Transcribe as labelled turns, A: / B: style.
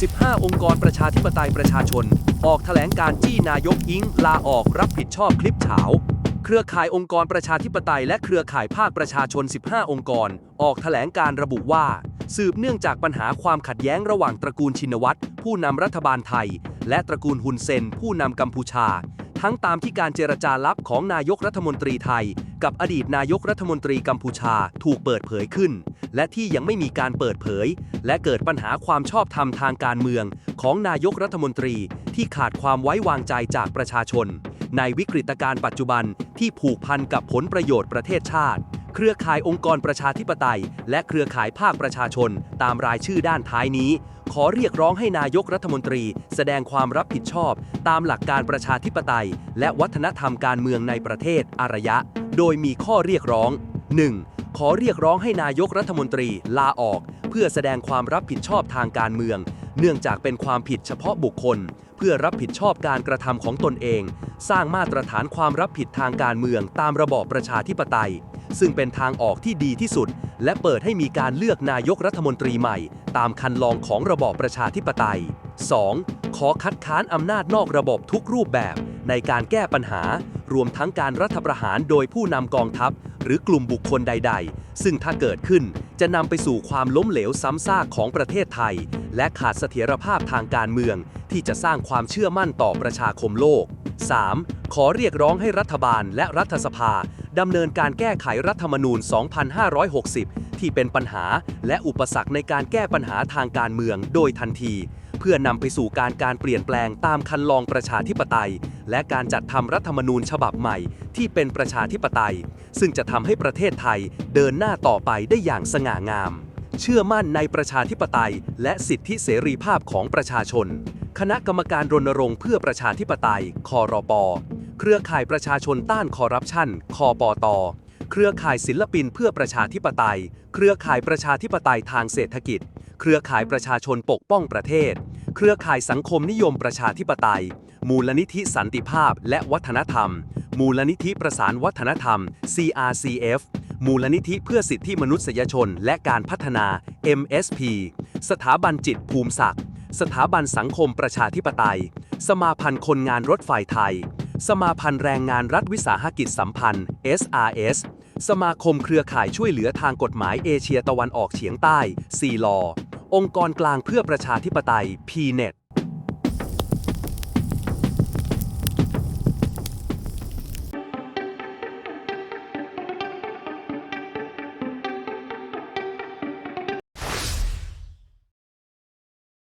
A: 15 องค์กรประชาธิปไตยประชาชน ออกแถลงการจี้นายกอิงลาออกรับผิดชอบคลิปเฉา เครือข่ายองค์กรประชาธิปไตยและเครือข่ายภาคประชาชน 15 องค์กร ออกแถลงการระบุว่า สืบเนื่องจากปัญหาความขัดแย้งระหว่างตระกูลชินวัตรผู้นำรัฐบาลไทย และตระกูลฮุนเซน ผู้นำกัมพูชา ทั้งตามที่การเจรจาลับของนายกรัฐมนตรีไทย กับอดีตนายกรัฐมนตรีกัมพูชาถูกเปิดเผยขึ้น และที่ยังไม่มีการเปิดเผย และเกิดปัญหาความชอบธรรมทางการเมือง ของนายกรัฐมนตรีที่ขาดความไว้วางใจจากประชาชน ในวิกฤตการณ์ปัจจุบันที่ผูกพันกับผลประโยชน์ประเทศชาติ เครือข่ายองค์กรประชาธิปไตย และเครือข่ายภาคประชาชน ตามรายชื่อด้านท้ายนี้ ขอเรียกร้องให้นายกรัฐมนตรี แสดงความรับผิดชอบ ตามหลักการประชาธิปไตย และวัฒนธรรมการเมืองในประเทศอารยะ โดยมีข้อเรียกร้อง 1. ขอเรียกร้องให้นายกรัฐมนตรีลาออก เพื่อแสดงความรับผิดชอบทางการเมือง เนื่องจากเป็นความผิดเฉพาะบุคคล เพื่อรับผิดชอบการกระทำของตนเอง สร้างมาตรฐานความรับผิดทางการเมืองตามระบอบประชาธิปไตย ซึ่งเป็นทางออกที่ดีที่สุด และเปิดให้มีการเลือกนายกรัฐมนตรีใหม่ ตามคันลองของระบอบประชาธิปไตย 2. ขอคัดค้านอำนาจนอกระบบทุกรูปแบบ ในการแก้ปัญหา รวมทั้งการรัฐประหารโดยผู้นำกองทัพ หรือกลุ่มบุคคลใด ๆ ซึ่งถ้าเกิดขึ้นจะนำไปสู่ความล้มเหลวซ้ำซากของประเทศไทย และขาดเสถียรภาพทางการเมือง ที่จะสร้างความเชื่อมั่นต่อประชาคมโลก 3. ขอเรียกร้องให้รัฐบาลและรัฐสภา ดำเนินการแก้ไขรัฐธรรมนูญ 2560 ที่เป็นปัญหาและอุปสรรคในการแก้ปัญหาทางการเมืองโดยทันที เพื่อนำไปสู่การการเปลี่ยนแปลงตามคันลองประชาธิปไตย และการจัดทำรัฐธรรมนูญฉบับใหม่ ที่เป็นประชาธิปไตย ซึ่งจะทำให้ประเทศไทยเดินหน้าต่อไปได้อย่างสง่างาม เชื่อมั่นในประชาธิปไตย และสิทธิเสรีภาพของประชาชน คณะกรรมการรณรงค์เพื่อประชาธิปไตย คอรป เครือข่ายประชาชนต้านคอร์รัปชัน คอปต เครือข่ายศิลปินเพื่อประชาธิปไตย เครือข่ายประชาธิปไตยทางเศรษฐกิจ เครือข่ายประชาชนปกป้องประเทศ เครือข่ายสังคมนิยมประชาธิปไตย มูลนิธิสันติภาพและวัฒนธรรม มูลนิธิประสานวัฒนธรรม CRCF มูลนิธิเพื่อสิทธิมนุษยชนและการพัฒนา MSP สถาบันจิตภูมิศักดิ์ สถาบันสังคมประชาธิปไตย สมาพันธ์คนงานรถไฟไทย สมาพันธ์แรงงานรัฐวิสาหกิจสัมพันธ์ SRS สมาคมเครือข่ายช่วยเหลือทางกฎหมายเอเชียตะวันออกเฉียงใต้ซีลอองค์กรกลางเพื่อประชาธิปไตย PNET